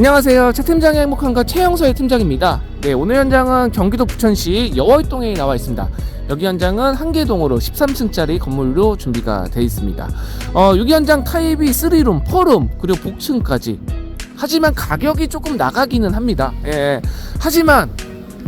안녕하세요. 차 팀장의 행복한가 최영서의 팀장입니다. 네, 오늘 현장은 경기도 부천시 여월동에 나와 있습니다. 여기 현장은 한계동으로 13층짜리 건물로 준비가 되어 있습니다. 어, 여기 현장 타입이 3룸, 4룸, 그리고 복층까지. 하지만 가격이 조금 나가기는 합니다. 예, 하지만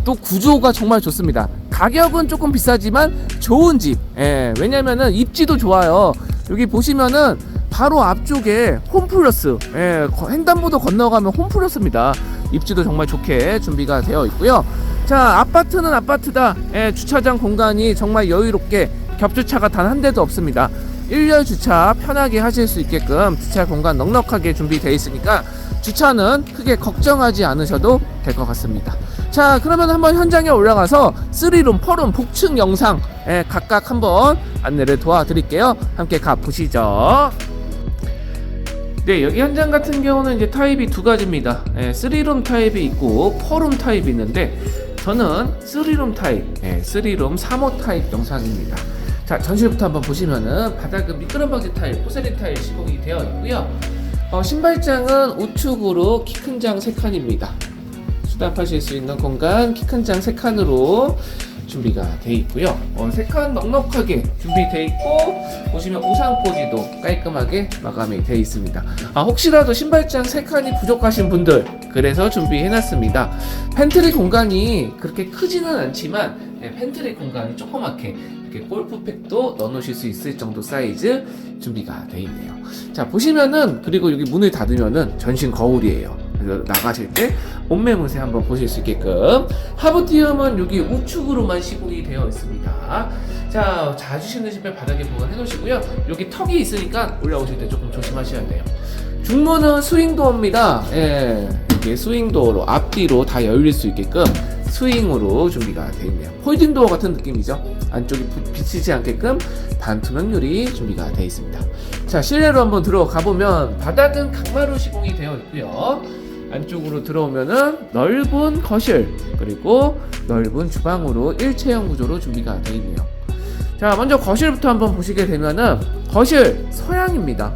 또 구조가 정말 좋습니다. 가격은 조금 비싸지만 좋은 집. 예, 왜냐면은 입지도 좋아요. 여기 보시면은 바로 앞쪽에 홈플러스. 예, 거- 횡단보도 건너가면 홈플러스입니다. 입지도 정말 좋게 준비가 되어 있고요. 자, 아파트는 아파트다. 예, 주차장 공간이 정말 여유롭게 겹주차가 단 한 대도 없습니다. 1열 주차 편하게 하실 수 있게끔 주차 공간 넉넉하게 준비되어 있으니까 주차는 크게 걱정하지 않으셔도 될 것 같습니다. 자, 그러면 한번 현장에 올라가서 3룸, 4룸 복층 영상 예, 각각 한번 안내를 도와드릴게요. 함께 가보시죠. 네, 여기 현장 같은 경우는 이제 타입이 두 가지입니다. 예, 3룸 타입이 있고 4룸 타입이 있는데 저는 3룸 타입, 예, 3룸 3호 타입 영상입니다. 자, 전실부터 한번 보시면은 바닥은 미끄럼방지 타일, 포세린 타일 시공이 되어 있고요. 어, 신발장은 우측으로 키 큰 장 3칸입니다. 수납하실 수 있는 공간 키 큰 장 3칸으로 준비가 돼 있고요. 어, 3칸 넉넉하게 준비돼 있고 보시면 우상포지도 깔끔하게 마감이 돼 있습니다. 아, 혹시라도 신발장 3칸이 부족하신 분들 그래서 준비해 놨습니다. 팬트리 공간이 그렇게 크지는 않지만 네, 팬트리 공간이 조그맣게 이렇게 골프팩도 넣어 놓으실 수 있을 정도 사이즈 준비가 돼 있네요. 자, 보시면은 그리고 여기 문을 닫으면은 전신 거울이에요. 그래서 나가실 때 옷매무새 한번 보실 수 있게끔 하부티움은 여기 우측으로만 시공이 되어 있습니다. 자, 자주 신는 신발 바닥에 보관해 놓으시고요. 여기 턱이 있으니까 올라오실 때 조금 조심하셔야 돼요. 중문은 스윙도어입니다. 예, 이게 스윙도어로 앞뒤로 다 열릴 수 있게끔 스윙으로 준비가 되어 있네요. 홀딩도어 같은 느낌이죠. 안쪽이 부- 비치지 않게끔 반투명 유리 준비가 되어 있습니다. 자, 실내로 한번 들어가 보면 바닥은 강마루 시공이 되어 있고요. 안쪽으로 들어오면은 넓은 거실 그리고 넓은 주방으로 일체형 구조로 준비가 되어 있네요. 자, 먼저 거실부터 한번 보시게 되면은 거실 서양입니다.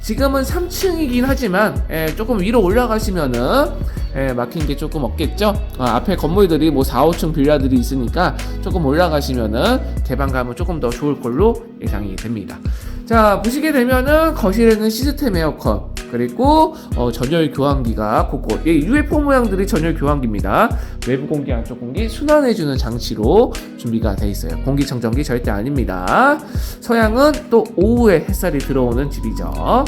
지금은 3층이긴 하지만 예, 조금 위로 올라가시면은 예, 막힌 게 조금 없겠죠. 아, 앞에 건물들이 뭐 4, 5층 빌라들이 있으니까 조금 올라가시면은 개방감은 조금 더 좋을 걸로 예상이 됩니다. 자 보시게 되면은 거실에는 시스템 에어컨 그리고 어, 전열 교환기가 곳곳 예, UFO 모양들이 전열 교환기입니다. 외부 공기 안쪽 공기 순환해주는 장치로 준비가 돼 있어요. 공기청정기 절대 아닙니다. 서양은 또 오후에 햇살이 들어오는 집이죠.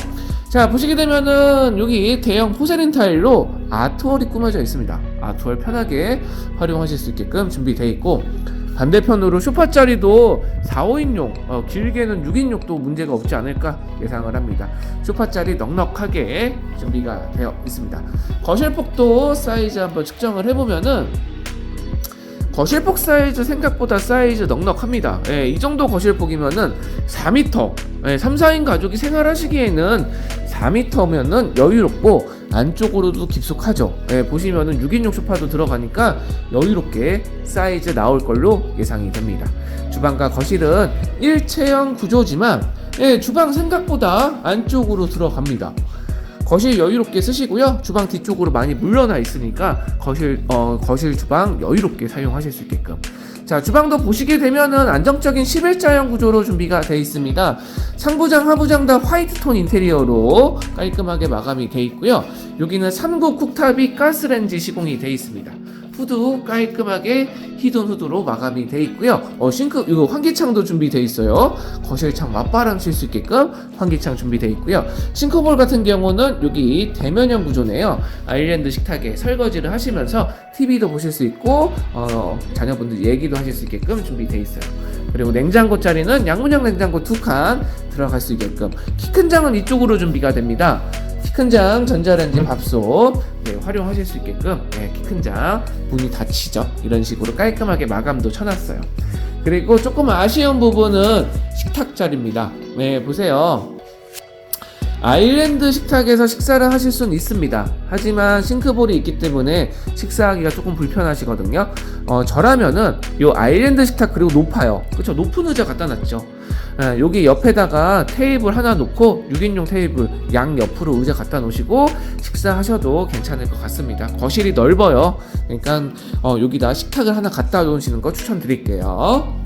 자 보시게 되면은 여기 대형 포세린 타일로 아트월이 꾸며져 있습니다. 아트월 편하게 활용하실 수 있게끔 준비되어 있고 반대편으로 소파 자리도 4, 5인용 어, 길게는 6인용도 문제가 없지 않을까 예상을 합니다. 소파 자리 넉넉하게 준비가 되어 있습니다. 거실 폭도 사이즈 한번 측정을 해보면은 거실폭 사이즈 생각보다 사이즈 넉넉합니다. 예, 이 정도 거실폭이면은 4m, 예, 3, 4인 가족이 생활하시기에는 4m면은 여유롭고 안쪽으로도 깊숙하죠. 예, 보시면은 6인용 소파도 들어가니까 여유롭게 사이즈 나올 걸로 예상이 됩니다. 주방과 거실은 일체형 구조지만 예, 주방 생각보다 안쪽으로 들어갑니다. 거실 여유롭게 쓰시고요. 주방 뒤쪽으로 많이 물러나 있으니까 거실 어, 거실 주방 여유롭게 사용하실 수 있게끔. 자, 주방도 보시게 되면은 안정적인 11자형 구조로 준비가 되어 있습니다. 상부장, 하부장 다 화이트 톤 인테리어로 깔끔하게 마감이 되어 있고요. 여기는 3구 쿡탑이 가스렌지 시공이 되어 있습니다. 후드 깔끔하게 히든 후드로 마감이 되어 있고요. 어, 싱크 이거 환기창도 준비되어 있어요. 거실창 맞바람 칠 수 있게끔 환기창 준비되어 있고요. 싱크볼 같은 경우는 여기 대면형 구조네요. 아일랜드 식탁에 설거지를 하시면서 TV도 보실 수 있고 어, 자녀분들 얘기도 하실 수 있게끔 준비되어 있어요. 그리고 냉장고 자리는 양문형 냉장고 두 칸 들어갈 수 있게끔 키 큰 장은 이쪽으로 준비가 됩니다. 키 큰 장 전자레인지 밥솥 네, 활용하실 수 있게끔 네, 키큰 장 문이 닫히죠. 이런 식으로 깔끔하게 마감도 쳐놨어요. 그리고 조금 아쉬운 부분은 식탁 자리입니다. 네, 보세요. 아일랜드 식탁에서 식사를 하실 수는 있습니다. 하지만 싱크볼이 있기 때문에 식사하기가 조금 불편하시거든요. 어, 저라면은 요 아일랜드 식탁 그리고 높아요. 그렇죠? 높은 의자 갖다 놨죠. 아, 여기 옆에다가 테이블 하나 놓고 6인용 테이블 양 옆으로 의자 갖다 놓으시고 식사하셔도 괜찮을 것 같습니다. 거실이 넓어요. 그러니까 어, 여기다 식탁을 하나 갖다 놓으시는 거 추천드릴게요.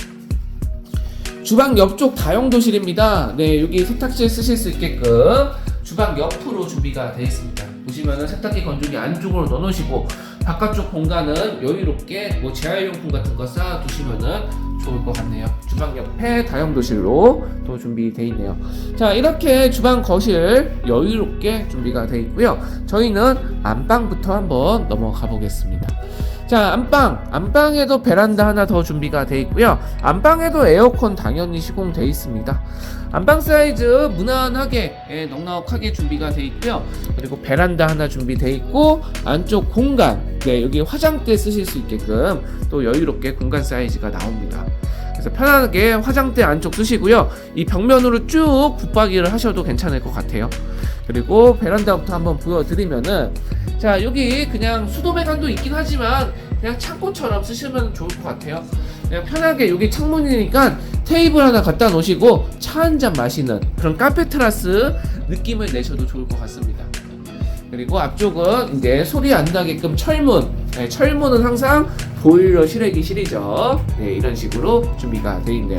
주방 옆쪽 다용도실입니다. 네, 여기 세탁실 쓰실 수 있게끔 주방 옆으로 준비가 되어 있습니다. 보시면은 세탁기 건조기 안쪽으로 넣어놓으시고 바깥쪽 공간은 여유롭게 뭐 재활용품 같은 거 쌓아 두시면은 좋을 것 같네요. 주방 옆에 다용도실로 또 준비되어 있네요. 자, 이렇게 주방 거실 여유롭게 준비가 되어 있고요. 저희는 안방부터 한번 넘어가 보겠습니다. 자, 안방. 안방에도 베란다 하나 더 준비가 되어 있고요. 안방에도 에어컨 당연히 시공되어 있습니다. 안방 사이즈 무난하게 예, 넉넉하게 준비가 되어 있고요. 그리고 베란다 하나 준비되어 있고 안쪽 공간 네, 여기 화장대 쓰실 수 있게끔 또 여유롭게 공간 사이즈가 나옵니다. 그래서 편하게 화장대 안쪽 쓰시고요. 이 벽면으로 쭉 붙박이를 하셔도 괜찮을 것 같아요. 그리고 베란다부터 한번 보여드리면은 자 여기 그냥 수도 배관도 있긴 하지만 그냥 창고처럼 쓰시면 좋을 것 같아요. 그냥 편하게 여기 창문이니까 테이블 하나 갖다 놓으시고 차 한 잔 마시는 그런 카페 테라스 느낌을 내셔도 좋을 것 같습니다. 그리고 앞쪽은 이제 소리 안 나게끔 철문. 네, 철문은 항상 보일러 실외기 실이죠. 네, 이런 식으로 준비가 되어 있네요.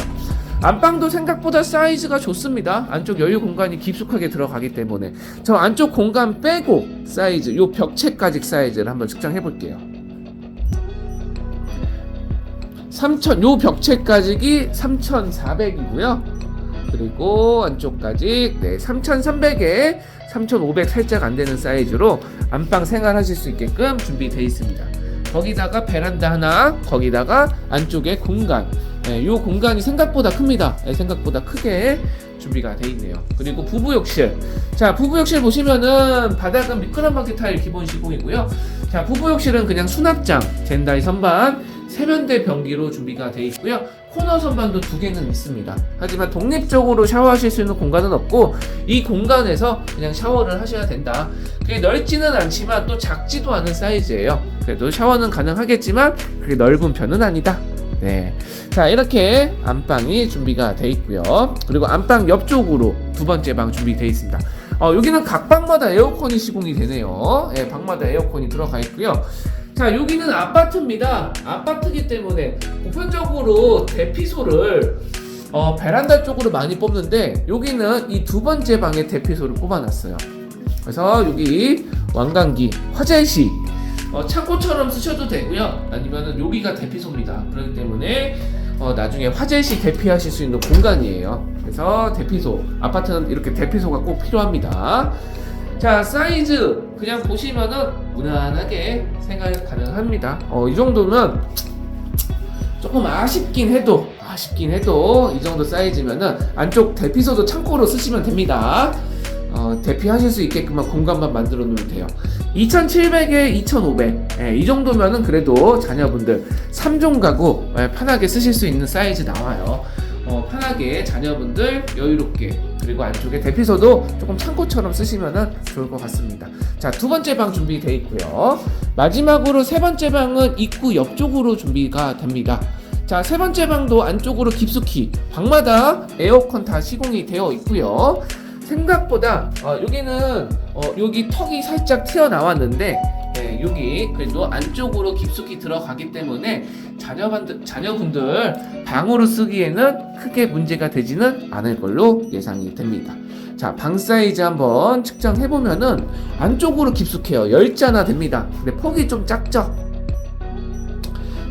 안방도 생각보다 사이즈가 좋습니다. 안쪽 여유 공간이 깊숙하게 들어가기 때문에 저 안쪽 공간 빼고 사이즈, 요 벽체까지 사이즈를 한번 측정해 볼게요. 3000, 요 벽체까지기 3400이고요. 그리고 안쪽까지 네, 3300에 3500 살짝 안 되는 사이즈로 안방 생활하실 수 있게끔 준비되어 있습니다. 거기다가 베란다 하나, 거기다가 안쪽에 공간. 네, 요 공간이 생각보다 큽니다. 네, 생각보다 크게 준비가 되어 있네요. 그리고 부부 욕실. 자, 부부 욕실 보시면은 바닥은 미끄럼막이 타일 기본 시공이고요. 자, 부부 욕실은 그냥 수납장, 젠다이 선반, 세면대 변기로 준비가 되어 있고요. 코너 선반도 두 개는 있습니다. 하지만 독립적으로 샤워하실 수 있는 공간은 없고 이 공간에서 그냥 샤워를 하셔야 된다. 그게 넓지는 않지만 또 작지도 않은 사이즈예요. 그래도 샤워는 가능하겠지만 그게 넓은 편은 아니다. 네. 자, 이렇게 안방이 준비가 되어 있고요. 그리고 안방 옆쪽으로 두 번째 방 준비되어 있습니다. 어, 여기는 각 방마다 에어컨이 시공이 되네요. 예, 방마다 에어컨이 들어가 있고요. 자, 여기는 아파트입니다. 아파트기 때문에 보편적으로 대피소를 어, 베란다 쪽으로 많이 뽑는데 여기는 이 두 번째 방에 대피소를 뽑아놨어요. 그래서 여기 왕관기, 화장실, 어, 창고처럼 쓰셔도 되고요. 아니면은 여기가 대피소입니다. 그렇기 때문에 어, 나중에 화장실 대피하실 수 있는 공간이에요. 그래서 대피소, 아파트는 이렇게 대피소가 꼭 필요합니다. 자 사이즈 그냥 보시면은 무난하게 생활 가능합니다 어, 이 정도면 조금 아쉽긴 해도 아쉽긴 해도 이 정도 사이즈면은 안쪽 대피소도 창고로 쓰시면 됩니다 어, 대피하실 수 있게끔만 공간만 만들어 놓으면 돼요 2700에 2500 예, 이 정도면은 그래도 자녀분들 3종 가구 예, 편하게 쓰실 수 있는 사이즈 나와요 어, 편하게 자녀분들 여유롭게 그리고 안쪽에 대피소도 조금 창고처럼 쓰시면 좋을 것 같습니다. 자, 두 번째 방 준비되어 있고요. 마지막으로 세 번째 방은 입구 옆쪽으로 준비가 됩니다. 자, 세 번째 방도 안쪽으로 깊숙이 방마다 에어컨 다 시공이 되어 있고요. 생각보다 어, 여기는 어, 여기 턱이 살짝 튀어나왔는데 네, 여기 그래도 안쪽으로 깊숙이 들어가기 때문에 자녀분들, 자녀분들 방으로 쓰기에는 크게 문제가 되지는 않을 걸로 예상이 됩니다. 자, 방 사이즈 한번 측정해 보면은 안쪽으로 깊숙해요. 10자나 됩니다. 근데 폭이 좀 작죠?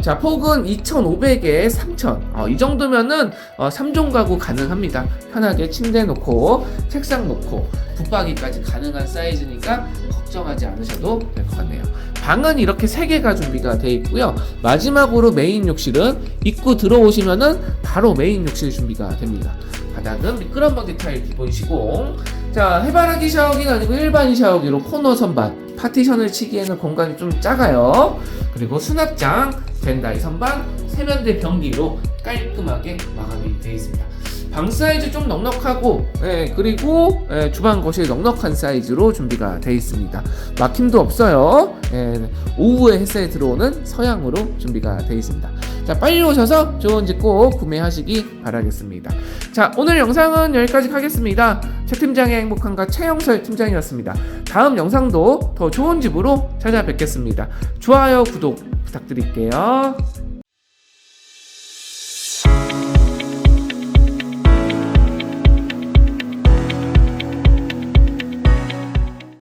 자, 폭은 2,500에 3,000. 어, 이 정도면은 어, 3종 가구 가능합니다. 편하게 침대 놓고 책상 놓고 붙박이까지 가능한 사이즈니까 걱정하지 않으셔도 될 것 같네요. 방은 이렇게 3개가 준비가 되어 있고요. 마지막으로 메인 욕실은 입구 들어오시면은 바로 메인 욕실 준비가 됩니다. 바닥은 미끄럼방지 타일 기본 시공. 자, 해바라기 샤워기가 아니고 일반 샤워기로 코너 선반, 파티션을 치기에는 공간이 좀 작아요. 그리고 수납장, 젠다이 선반, 세면대 변기로 깔끔하게 마감이 되어 있습니다. 방 사이즈 좀 넉넉하고 예, 그리고 예, 주방 거실 넉넉한 사이즈로 준비가 되어 있습니다. 막힘도 없어요. 예, 오후에 햇살이 들어오는 서양으로 준비가 되어 있습니다. 자 빨리 오셔서 좋은 집꼭 구매하시기 바라겠습니다. 자 오늘 영상은 여기까지 하겠습니다. 최 팀장의 행복한가 최영설 팀장이었습니다. 다음 영상도 더 좋은 집으로 찾아뵙겠습니다. 좋아요 구독 부탁드릴게요.